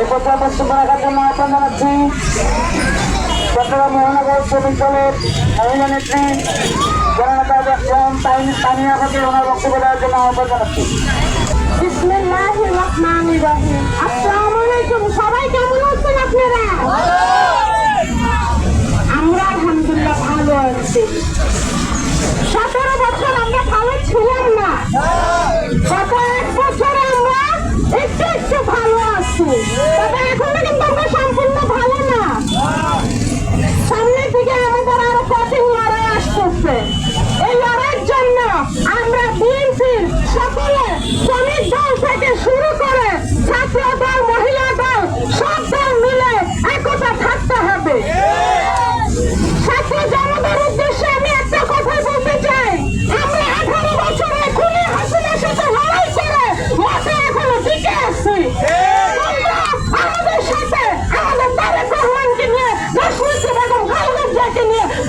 এই কথা বক্তব্য রাখার জন্য আহ্বান জানাচ্ছি। চট্টগ্রাম মহানগর শ্রমিক দলের মহিলা নেত্রী জননেতা বেগম তানিয়া খাতুন ওনার বক্তব্য দেওয়ার জন্য আহ্বান জানাচ্ছি। সবাই কেমন আছেন আপনারা? আমরা আলহামদুলিল্লাহ ভালো আছি।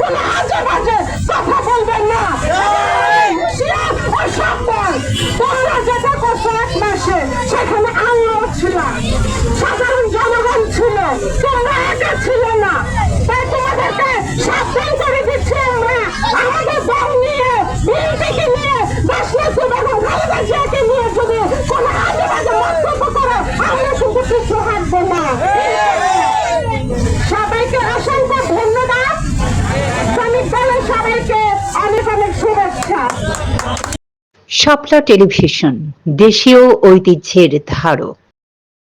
你个马 শাপলা টেলিভিশন দেশীয় ঐতিহ্যের ধারক।